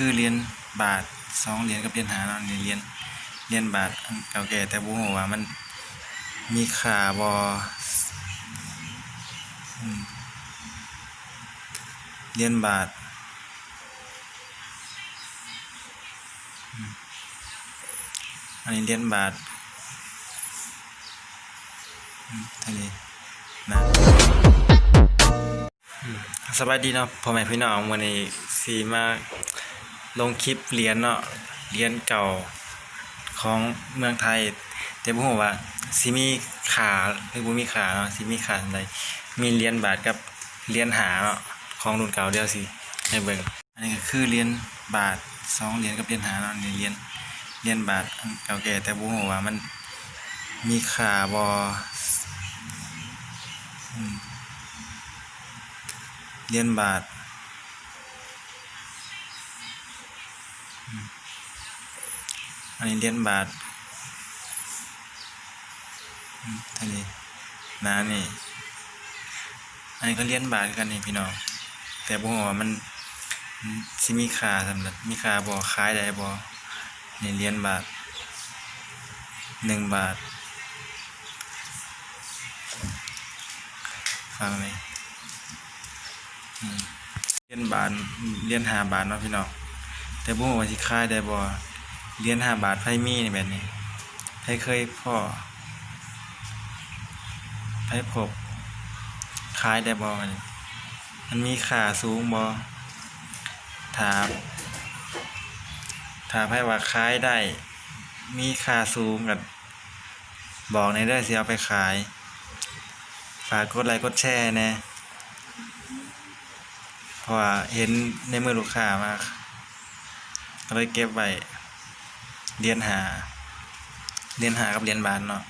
คือเหรียญบาทสองเหรียญกับเหรียญหาเนาะนี่เหรียญเหรียญบาทเก่าแก่แต่บ่ฮู้ว่ามันมีค่าบ่อืมเหรียญบาทอันนี้เหรียญบาทอืมเท่านี้นะสบายดีเนาะพ่อแม่พี่น้องวันนี้สีมา ลงคลิปเหรียญเนาะเหรียญเก่าของเมืองไทย แต่บ่ฮู้ว่าสิมีขาหรือบ่มีขาเนาะสิมีขาอันใดมีเหรียญบาทกับเหรียญหาเนาะของรุ่นเก่าเดียวสิให้เบิ่งอันนี้ก็คือเหรียญบาทสองเหรียญกับเหรียญหาเนาะนี่เหรียญเหรียญบาทเก่าแก่แต่บ่ฮู้ว่ามันมีค่าบ่อืมเหรียญบาท อันนี้เหรียญบาทอืมเท่านี้นะนี่ อันนี้ก็เหรียญบาทกันนี่พี่น้อง แต่บ่ฮู้ว่ามันสิมีค่าสำหรับมีค่าบ่ขายได้บ่นี่เหรียญบาทหนึ่งบาทฟังเลยเรียญบาทเรียญห้าบาทเนาะพี่น้อง แต่บ่ฮู้ว่าสิขายได้บ่เหรียญห้าบาทไผมีนี่แบบนี้ไผเคยพ้อไผพบขายได้บ่มันมันมีค่าสูงบ่ถ้าถ้าไผว่าขายได้ มีค่าสูงก็บบอกในเด้อสิเอาไปขาย ฝากกดไลค์กดแชร์น่เพราะว่าเห็นในมือลูกค้ามาก ก็เลยเก็บไว้เรียนหาเรียนหากับเรียนบานเนาะ